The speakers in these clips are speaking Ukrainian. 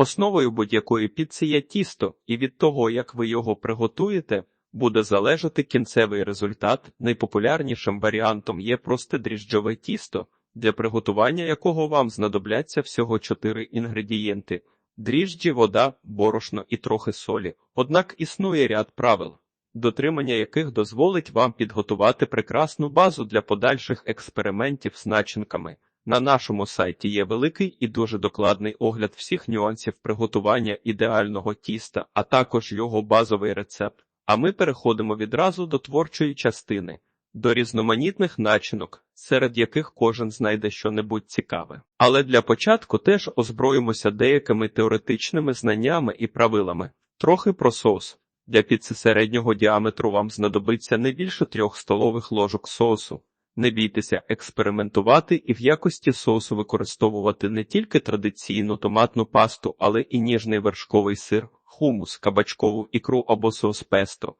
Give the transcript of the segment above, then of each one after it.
Основою будь-якої піци є тісто, і від того, як ви його приготуєте, буде залежати кінцевий результат. Найпопулярнішим варіантом є просте дріжджове тісто, для приготування якого вам знадобляться всього 4 інгредієнти: дріжджі, вода, борошно і трохи солі. Однак існує ряд правил, дотримання яких дозволить вам підготувати прекрасну базу для подальших експериментів з начинками. На нашому сайті є великий і дуже докладний огляд всіх нюансів приготування ідеального тіста, а також його базовий рецепт. А ми переходимо відразу до творчої частини, до різноманітних начинок, серед яких кожен знайде щонебудь цікаве. Але для початку теж озброїмося деякими теоретичними знаннями і правилами. Трохи про соус. Для піци середнього діаметру вам знадобиться не більше трьох столових ложок соусу. Не бійтеся експериментувати і в якості соусу використовувати не тільки традиційну томатну пасту, але і ніжний вершковий сир, хумус, кабачкову ікру або соус песто.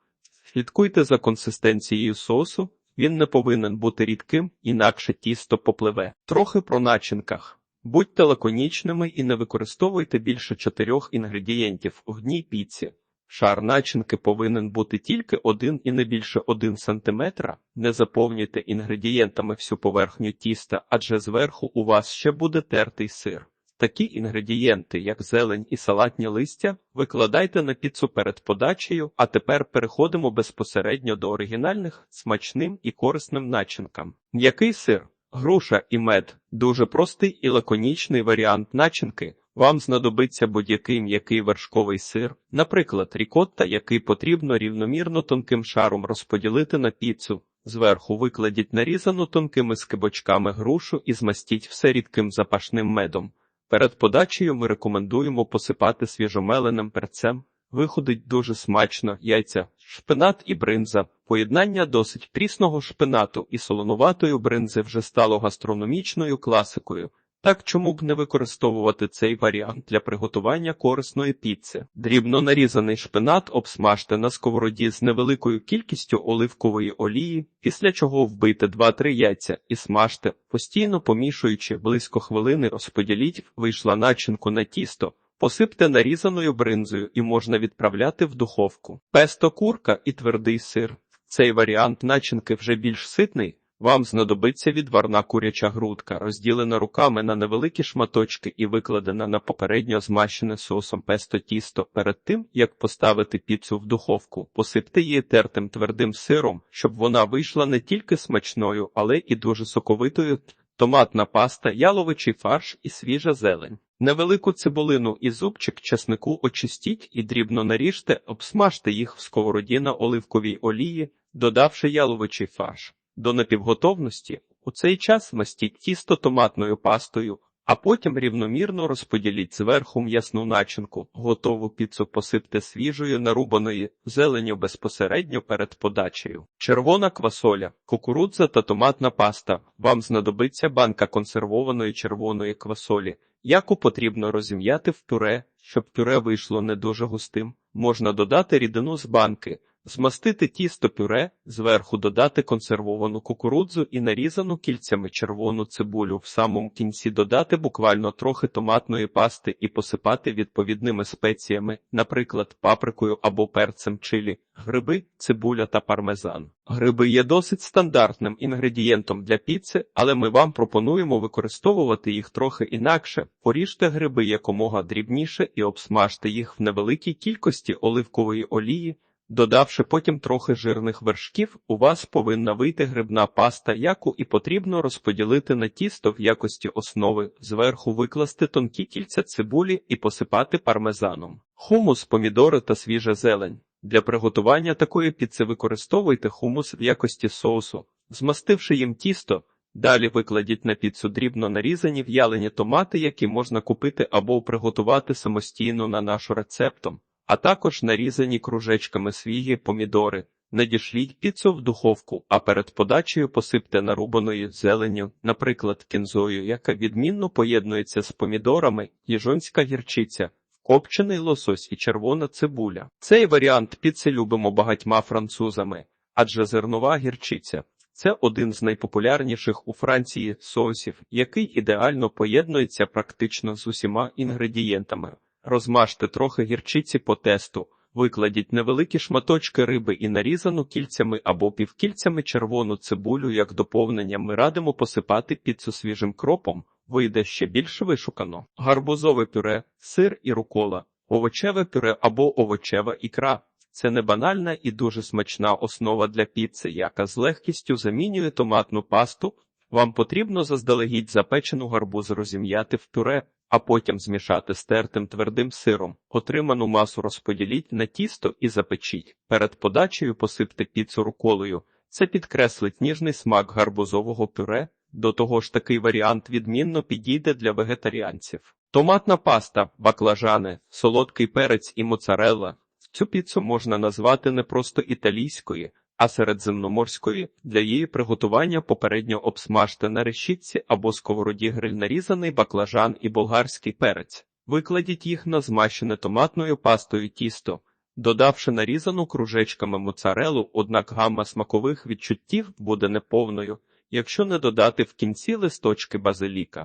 Слідкуйте за консистенцією соусу, він не повинен бути рідким, інакше тісто попливе. Трохи про начинках. Будьте лаконічними і не використовуйте більше чотирьох інгредієнтів в одній піці. Шар начинки повинен бути тільки один і не більше один сантиметра. Не заповнюйте інгредієнтами всю поверхню тіста, адже зверху у вас ще буде тертий сир. Такі інгредієнти, як зелень і салатні листя, викладайте на піцу перед подачею, а тепер переходимо безпосередньо до оригінальних, смачним і корисним начинкам. М'який сир, груша і мед дуже простий і лаконічний варіант начинки. Вам знадобиться будь-який м'який вершковий сир, наприклад, рікотта, який потрібно рівномірно тонким шаром розподілити на піцу. Зверху викладіть нарізану тонкими скибочками грушу і змастіть все рідким запашним медом. Перед подачею ми рекомендуємо посипати свіжомеленим перцем. Виходить дуже смачно яйця, шпинат і бринза. Поєднання досить прісного шпинату і солонуватої бринзи вже стало гастрономічною класикою. Так чому б не використовувати цей варіант для приготування корисної піци? Дрібно нарізаний шпинат обсмажте на сковороді з невеликою кількістю оливкової олії, після чого вбийте 2-3 яйця і смажте, постійно помішуючи близько хвилини, розподіліть, вийшла начинку на тісто. Посипте нарізаною бринзою і можна відправляти в духовку. Песто курка і твердий сир. Цей варіант начинки вже більш ситний. Вам знадобиться відварна куряча грудка, розділена руками на невеликі шматочки і викладена на попередньо змащене соусом песто тісто. Перед тим, як поставити піцу в духовку, посипте її тертим твердим сиром, щоб вона вийшла не тільки смачною, але і дуже соковитою. Томатна паста, яловичий фарш і свіжа зелень. Невелику цибулину і зубчик чеснику очистіть і дрібно наріжте, обсмажте їх в сковороді на оливковій олії, додавши яловичий фарш. До напівготовності у цей час мастіть тісто томатною пастою, а потім рівномірно розподіліть зверху м'ясну начинку, готову піцу посипте свіжою нарубаною зеленю безпосередньо перед подачею. Червона квасоля, кукурудза та томатна паста. Вам знадобиться банка консервованої червоної квасолі, яку потрібно розім'яти в пюре, щоб пюре вийшло не дуже густим. Можна додати рідину з банки. Змастити тісто пюре, зверху додати консервовану кукурудзу і нарізану кільцями червону цибулю. В самому кінці додати буквально трохи томатної пасти і посипати відповідними спеціями, наприклад, паприкою або перцем чилі, гриби, цибуля та пармезан. Гриби є досить стандартним інгредієнтом для піци, але ми вам пропонуємо використовувати їх трохи інакше. Поріжте гриби якомога дрібніше і обсмажте їх в невеликій кількості оливкової олії. Додавши потім трохи жирних вершків, у вас повинна вийти грибна паста, яку і потрібно розподілити на тісто в якості основи, зверху викласти тонкі кільця цибулі і посипати пармезаном. Хумус, помідори та свіжа зелень. Для приготування такої піци використовуйте хумус в якості соусу, змастивши їм тісто. Далі викладіть на піцу дрібно нарізані в'ялені томати, які можна купити або приготувати самостійно на нашу рецептом а також нарізані кружечками свіги помідори. Надішліть піцу в духовку, а перед подачею посипте нарубаною зеленню, наприклад, кінзою, яка відмінно поєднується з помідорами, їжонська гірчиця, копчений лосось і червона цибуля. Цей варіант піци любимо багатьма французами, адже зернова гірчиця. Це один з найпопулярніших у Франції соусів, який ідеально поєднується практично з усіма інгредієнтами. Розмажте трохи гірчиці по тесту, викладіть невеликі шматочки риби і нарізану кільцями або півкільцями червону цибулю як доповнення ми радимо посипати піцу свіжим кропом, вийде ще більш вишукано. Гарбузове пюре, сир і рукола, овочеве пюре або овочева ікра. Це не банальна і дуже смачна основа для піци, яка з легкістю замінює томатну пасту. Вам потрібно заздалегідь запечену гарбуз розім'яти в пюре, а потім змішати з тертим твердим сиром. Отриману масу розподіліть на тісто і запечіть. Перед подачею посипте піцу руколою. Це підкреслить ніжний смак гарбузового пюре. До того ж, такий варіант відмінно підійде для вегетаріанців. Томатна паста, баклажани, солодкий перець і моцарелла. Цю піцу можна назвати не просто італійською, а середземноморською. Для її приготування попередньо обсмажте на решітці або сковороді гриль нарізаний баклажан і болгарський перець. Викладіть їх на змащене томатною пастою тісто, додавши нарізану кружечками моцарелу, однак гамма смакових відчуттів буде неповною, якщо не додати в кінці листочки базиліка.